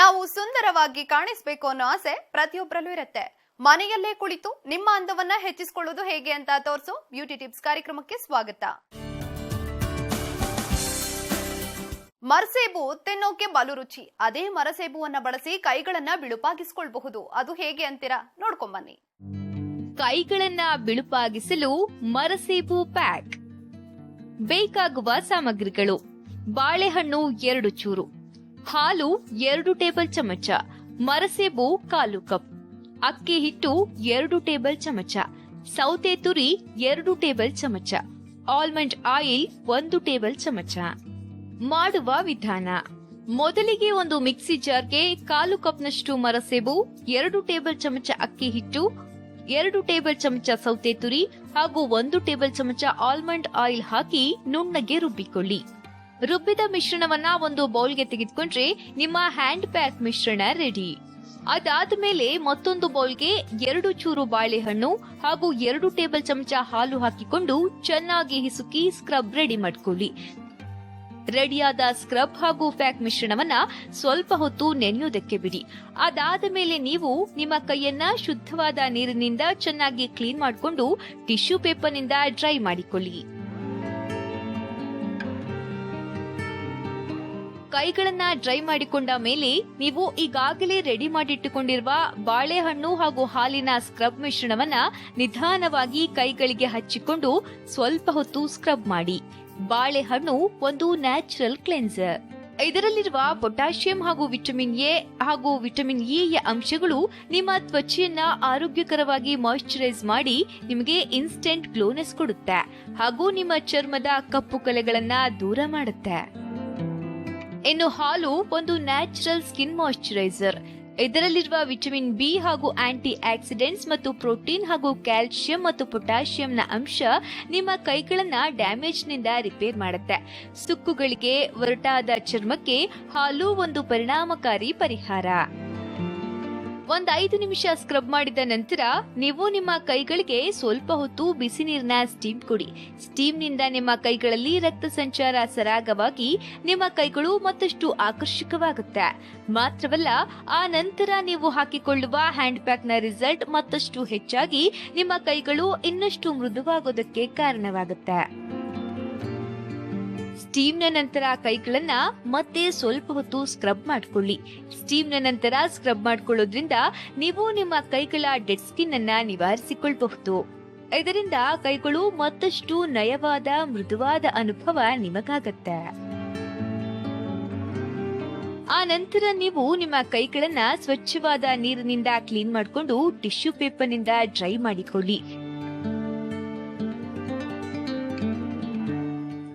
ನಾವು ಸುಂದರವಾಗಿ ಕಾಣಿಸ್ಬೇಕು ಅನ್ನೋ ಆಸೆ ಪ್ರತಿಯೊಬ್ಬರಲ್ಲೂ ಇರುತ್ತೆ. ಮನೆಯಲ್ಲೇ ಕುಳಿತು ನಿಮ್ಮ ಅಂದವನ್ನ ಹೆಚ್ಚಿಸಿಕೊಳ್ಳೋದು ಹೇಗೆ ಅಂತ ತೋರಿಸೋ ಬ್ಯೂಟಿ ಟಿಪ್ಸ್ ಕಾರ್ಯಕ್ರಮಕ್ಕೆ ಸ್ವಾಗತ. ಮರಸೇಬು ತಿನ್ನೋಕೆ ಬಲು ರುಚಿ. ಅದೇ ಮರಸೇಬುವನ್ನ ಬಳಸಿ ಕೈಗಳನ್ನ ಬಿಳುಪಾಗಿಸ್ಕೊಳ್ಬಹುದು. ಅದು ಹೇಗೆ ಅಂತೀರಾ? ನೋಡ್ಕೊಂಬನ್ನಿ ಕೈಗಳನ್ನ ಬಿಳುಪಾಗಿಸಲು ಮರಸೇಬು ಪ್ಯಾಕ್. ಬೇಕಾಗುವ ಸಾಮಗ್ರಿಗಳು. ಬಾಳೆಹಣ್ಣು ಎರಡು ಚೂರು. ಹಾಲು ಎರಡು ಟೇಬಲ್ ಚಮಚ, ಮರಸೇಬು ಕಾಲು ಕಪ್, ಅಕ್ಕಿ ಹಿಟ್ಟು ಎರಡು ಟೇಬಲ್ ಚಮಚ, ಸೌತೆ ತುರಿ ಎರಡು ಟೇಬಲ್ ಚಮಚ, ಆಲ್ಮಂಡ್ ಆಯಿಲ್ ಒಂದು ಟೇಬಲ್ ಚಮಚ. ಮಾಡುವ ವಿಧಾನ, ಮೊದಲಿಗೆ ಒಂದು ಮಿಕ್ಸಿ ಜಾರ್ಗೆ ಕಾಲು ಕಪ್ನಷ್ಟು ಮರಸೇಬು, ಎರಡು ಟೇಬಲ್ ಚಮಚ ಅಕ್ಕಿ ಹಿಟ್ಟು, ಎರಡು ಟೇಬಲ್ ಚಮಚ ಸೌತೆ ತುರಿ ಹಾಗೂ ಒಂದು ಟೇಬಲ್ ಚಮಚ ಆಲ್ಮಂಡ್ ಆಯಿಲ್ ಹಾಕಿ ನುಣ್ಣಗೆ ರುಬ್ಬಿಕೊಳ್ಳಿ. ರುಬ್ಬಿದ ಮಿಶ್ರಣವನ್ನ ಒಂದು ಬೌಲ್ಗೆ ತೆಗೆದುಕೊಂಡ್ರೆ ನಿಮ್ಮ ಹ್ಯಾಂಡ್ ಪ್ಯಾಕ್ ಮಿಶ್ರಣ ರೆಡಿ. ಅದಾದ ಮೇಲೆ ಮತ್ತೊಂದು ಬೌಲ್ಗೆ ಎರಡು ಚೂರು ಬಾಳೆಹಣ್ಣು ಹಾಗೂ ಎರಡು ಟೇಬಲ್ ಚಮಚ ಹಾಲು ಹಾಕಿಕೊಂಡು ಚೆನ್ನಾಗಿ ಹಿಸುಕಿ ಸ್ಕ್ರಬ್ ರೆಡಿ ಮಾಡ್ಕೊಳ್ಳಿ. ರೆಡಿಯಾದ ಸ್ಕ್ರಬ್ ಹಾಗೂ ಪ್ಯಾಕ್ ಮಿಶ್ರಣವನ್ನ ಸ್ವಲ್ಪ ಹೊತ್ತು ನೆನೆಯೋದಕ್ಕೆ ಬಿಡಿ. ಅದಾದ ಮೇಲೆ ನೀವು ನಿಮ್ಮ ಕೈಯನ್ನ ಶುದ್ಧವಾದ ನೀರಿನಿಂದ ಚೆನ್ನಾಗಿ ಕ್ಲೀನ್ ಮಾಡಿಕೊಂಡು ಟಿಶ್ಯೂ ಪೇಪರ್ನಿಂದ ಡ್ರೈ ಮಾಡಿಕೊಳ್ಳಿ. ಕೈಗಳನ್ನ ಡ್ರೈ ಮಾಡಿಕೊಂಡ ಮೇಲೆ ನೀವು ಈಗಾಗಲೇ ರೆಡಿ ಮಾಡಿಟ್ಟುಕೊಂಡಿರುವ ಬಾಳೆಹಣ್ಣು ಹಾಗೂ ಹಾಲಿನ ಸ್ಕ್ರಬ್ ಮಿಶ್ರಣವನ್ನ ನಿಧಾನವಾಗಿ ಕೈಗಳಿಗೆ ಹಚ್ಚಿಕೊಂಡು ಸ್ವಲ್ಪ ಹೊತ್ತು ಸ್ಕ್ರಬ್ ಮಾಡಿ. ಬಾಳೆಹಣ್ಣು ಒಂದು ನ್ಯಾಚುರಲ್ ಕ್ಲೆನ್ಸರ್. ಇದರಲ್ಲಿರುವ ಪೊಟ್ಯಾಷಿಯಂ ಹಾಗೂ ವಿಟಮಿನ್ ಎ ಹಾಗೂ ವಿಟಮಿನ್ ಇ ಯ ಅಂಶಗಳು ನಿಮ್ಮ ತ್ವಚೆಯನ್ನ ಆರೋಗ್ಯಕರವಾಗಿ ಮಾಯಿಶ್ಚರೈಸ್ ಮಾಡಿ ನಿಮಗೆ ಇನ್ಸ್ಟೆಂಟ್ ಗ್ಲೋನೆಸ್ ಕೊಡುತ್ತೆ ಹಾಗೂ ನಿಮ್ಮ ಚರ್ಮದ ಕಪ್ಪು ಕಲೆಗಳನ್ನ ದೂರ ಮಾಡುತ್ತೆ. ಇನ್ನು ಹಾಲು ಒಂದು ನ್ಯಾಚುರಲ್ ಸ್ಕಿನ್ ಮಾಯಿಶ್ಚರೈಸರ್ ಇದರಲ್ಲಿರುವ ವಿಟಮಿನ್ ಬಿ ಹಾಗೂ ಆಂಟಿ ಆಕ್ಸಿಡೆಂಟ್ಸ್ ಮತ್ತು ಪ್ರೋಟೀನ್ ಹಾಗೂ ಕ್ಯಾಲ್ಸಿಯಂ ಮತ್ತು ಪೊಟ್ಯಾಷಿಯಂನ ಅಂಶ ನಿಮ್ಮ ಕೈಗಳನ್ನ ಡ್ಯಾಮೇಜ್ನಿಂದ ರಿಪೇರ್ ಮಾಡುತ್ತೆ. ಸುಕ್ಕುಗಳಿಗೆ ಒರಟಾದ ಚರ್ಮಕ್ಕೆ ಹಾಲು ಒಂದು ಪರಿಣಾಮಕಾರಿ ಪರಿಹಾರ. ಒಂದ್ ಐದು ನಿಮಿಷ ಸ್ಕ್ರಬ್ ಮಾಡಿದ ನಂತರ ನೀವು ನಿಮ್ಮ ಕೈಗಳಿಗೆ ಸ್ವಲ್ಪ ಹೊತ್ತು ಬಿಸಿ ನೀರಿನ ಸ್ಟೀಮ್ ಕೊಡಿ. ಸ್ಟೀಮ್ನಿಂದ ನಿಮ್ಮ ಕೈಗಳಲ್ಲಿ ರಕ್ತ ಸಂಚಾರ ಸರಾಗವಾಗಿ ನಿಮ್ಮ ಕೈಗಳು ಮತ್ತಷ್ಟು ಆಕರ್ಷಕವಾಗುತ್ತೆ. ಮಾತ್ರವಲ್ಲ, ಆ ನಂತರ ನೀವು ಹಾಕಿಕೊಳ್ಳುವ ಹ್ಯಾಂಡ್ ಪ್ಯಾಕ್ನ ರಿಸಲ್ಟ್ ಮತ್ತಷ್ಟು ಹೆಚ್ಚಾಗಿ ನಿಮ್ಮ ಕೈಗಳು ಇನ್ನಷ್ಟು ಮೃದುವಾಗೋದಕ್ಕೆ ಕಾರಣವಾಗುತ್ತೆ. ಸ್ಟೀಮ್ನ ನಂತರ ಕೈಗಳನ್ನ ಮತ್ತೆ ಸ್ವಲ್ಪ ಹೊತ್ತು ಸ್ಕ್ರಬ್ ಮಾಡ್ಕೊಳ್ಳಿ. ಸ್ಟೀಮ್ನ ನಂತರ ಸ್ಕ್ರಬ್ ಮಾಡ್ಕೊಳ್ಳೋದ್ರಿಂದ ನೀವು ನಿಮ್ಮ ಕೈಗಳ ಡೆಡ್ ಸ್ಕಿನ್ ಅನ್ನ ನಿವಾರಿಸಿಕೊಳ್ಳಬಹುದು ಇದರಿಂದ ಕೈಗಳು ಮತ್ತಷ್ಟು ನಯವಾದ, ಮೃದುವಾದ ಅನುಭವ ನಿಮಗಾಗತ್ತೆ. ಆ ನಂತರ ನೀವು ನಿಮ್ಮ ಕೈಗಳನ್ನ ಸ್ವಚ್ಛವಾದ ನೀರಿನಿಂದ ಕ್ಲೀನ್ ಮಾಡಿಕೊಂಡು ಟಿಶ್ಯೂ ಪೇಪರ್ನಿಂದ ಡ್ರೈ ಮಾಡಿಕೊಳ್ಳಿ.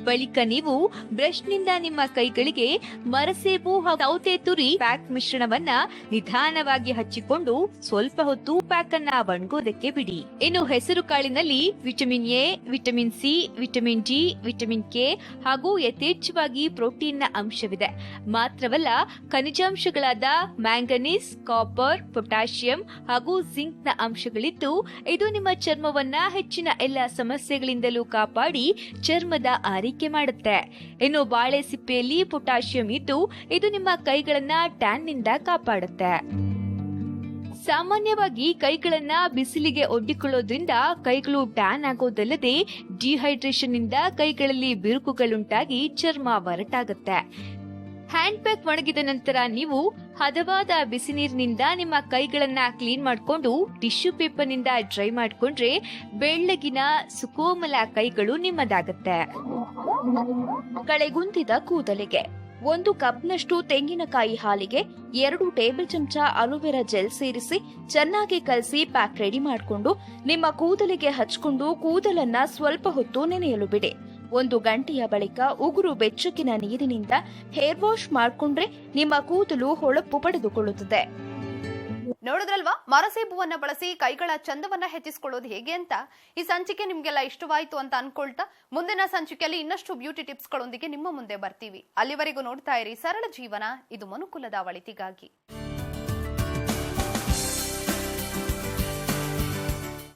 ಬಳಿಕ ನೀವು ಬ್ರಷ್ನಿಂದ ನಿಮ್ಮ ಕೈಗಳಿಗೆ ಮರಸೇಬು ಸೌತೆ ತುರಿ ಪ್ಯಾಕ್ ಮಿಶ್ರಣವನ್ನ ನಿಧಾನವಾಗಿ ಹಚ್ಚಿಕೊಂಡು ಸ್ವಲ್ಪ ಹೊತ್ತು ಪ್ಯಾಕ್ ಅನ್ನ ಒಣಗೋದಕ್ಕೆ ಬಿಡಿ. ಇನ್ನು ಹೆಸರು ಕಾಳಿನಲ್ಲಿ vitamin A, vitamin C, vitamin D, vitamin K ಹಾಗೂ ಯಥೇಚ್ಛವಾಗಿ ಪ್ರೋಟೀನ್ನ ಅಂಶವಿದೆ. ಮಾತ್ರವಲ್ಲ, ಖನಿಜಾಂಶಗಳಾದ ಮ್ಯಾಂಗನೀಸ್, ಕಾಪರ್, ಪೊಟ್ಯಾಷಿಯಂ ಹಾಗೂ ಜಿಂಕ್ನ ಅಂಶಗಳಿದ್ದು, ಇದು ನಿಮ್ಮ ಚರ್ಮವನ್ನ ಹೆಚ್ಚಿನ ಎಲ್ಲ ಸಮಸ್ಯೆಗಳಿಂದಲೂ ಕಾಪಾಡಿ ಚರ್ಮದ ಆರೈಕೆ ಮಾಡುತ್ತೆ. ಇನ್ನು ಬಾಳೆ ಸಿಪ್ಪೆಯಲ್ಲಿ ಪೊಟ್ಯಾಷಿಯಂ ಇದ್ದು, ಇದು ನಿಮ್ಮ ಕೈಗಳನ್ನ ಟ್ಯಾನ್ನಿಂದ ಕಾಪಾಡುತ್ತೆ. ಸಾಮಾನ್ಯವಾಗಿ ಕೈಗಳನ್ನ ಬಿಸಿಲಿಗೆ ಒಡ್ಡಿಕೊಳ್ಳೋದ್ರಿಂದ ಕೈಗಳು ಟ್ಯಾನ್ ಆಗೋದಲ್ಲದೆ ಡಿಹೈಡ್ರೇಷನ್ನಿಂದ ಕೈಗಳಲ್ಲಿ ಬಿರುಕುಗಳುಂಟಾಗಿ ಚರ್ಮ ಒರಟಾಗುತ್ತೆ. ಹ್ಯಾಂಡ್ ಬ್ಯಾಗ್ ಒಣಗಿದ ನಂತರ ನೀವು ಹದವಾದ ಬಿಸಿ ನೀರಿನಿಂದ ನಿಮ್ಮ ಕೈಗಳನ್ನ ಕ್ಲೀನ್ ಮಾಡಿಕೊಂಡು ಟಿಶ್ಯೂ ಪೇಪರ್ನಿಂದ ಡ್ರೈ ಮಾಡಿಕೊಂಡ್ರೆ ಬೆಳ್ಳಗಿನ ಸುಕೋಮಲ ಕೈಗಳು ನಿಮ್ಮದಾಗತ್ತೆ. ಕಳೆಗುಂದಿದ ಕೂದಲಿಗೆ ಒಂದು ಕಪ್ನಷ್ಟು ತೆಂಗಿನಕಾಯಿ ಹಾಲಿಗೆ ಎರಡು ಟೇಬಲ್ ಚಮಚ ಅಲೋವೆರಾ ಜೆಲ್ ಸೇರಿಸಿ ಚೆನ್ನಾಗಿ ಕಲಸಿ ಪ್ಯಾಕ್ ರೆಡಿ ಮಾಡಿಕೊಂಡು ನಿಮ್ಮ ಕೂದಲಿಗೆ ಹಚ್ಕೊಂಡು ಕೂದಲನ್ನ ಸ್ವಲ್ಪ ಹೊತ್ತು ನೆನೆಯಲು ಬಿಡಿ. ಒಂದು ಗಂಟೆಯ ಬಳಿಕ ಉಗುರು ಬೆಚ್ಚಗಿನ ನೀರಿನಿಂದ ಹೇರ್ ವಾಶ್ ಮಾಡಿಕೊಂಡ್ರೆ ನಿಮ್ಮ ಕೂದಲು ಹೊಳಪು ಪಡೆದುಕೊಳ್ಳುತ್ತದೆ. ನೋಡಿದ್ರಲ್ವಾ? ಮರಸೇಬುವನ್ನ ಬಳಸಿ ಕೈಗಳ ಚಂದವನ್ನ ಹೆಚ್ಚಿಸಿಕೊಳ್ಳೋದು ಹೇಗೆ ಅಂತ? ಈ ಸಂಚಿಕೆ ನಿಮ್ಗೆಲ್ಲ ಇಷ್ಟವಾಯ್ತು ಅಂತ ಅನ್ಕೊಳ್ತಾ ಮುಂದಿನ ಸಂಚಿಕೆಯಲ್ಲಿ ಇನ್ನಷ್ಟು ಬ್ಯೂಟಿ ಟಿಪ್ಸ್ಗಳೊಂದಿಗೆ ನಿಮ್ಮ ಮುಂದೆ ಬರ್ತೀವಿ. ಅಲ್ಲಿವರೆಗೂ ನೋಡ್ತಾ ಇರಿ ಸರಳ ಜೀವನ, ಇದು ಮನುಕುಲದ ಒಳಿತಿಗಾಗಿ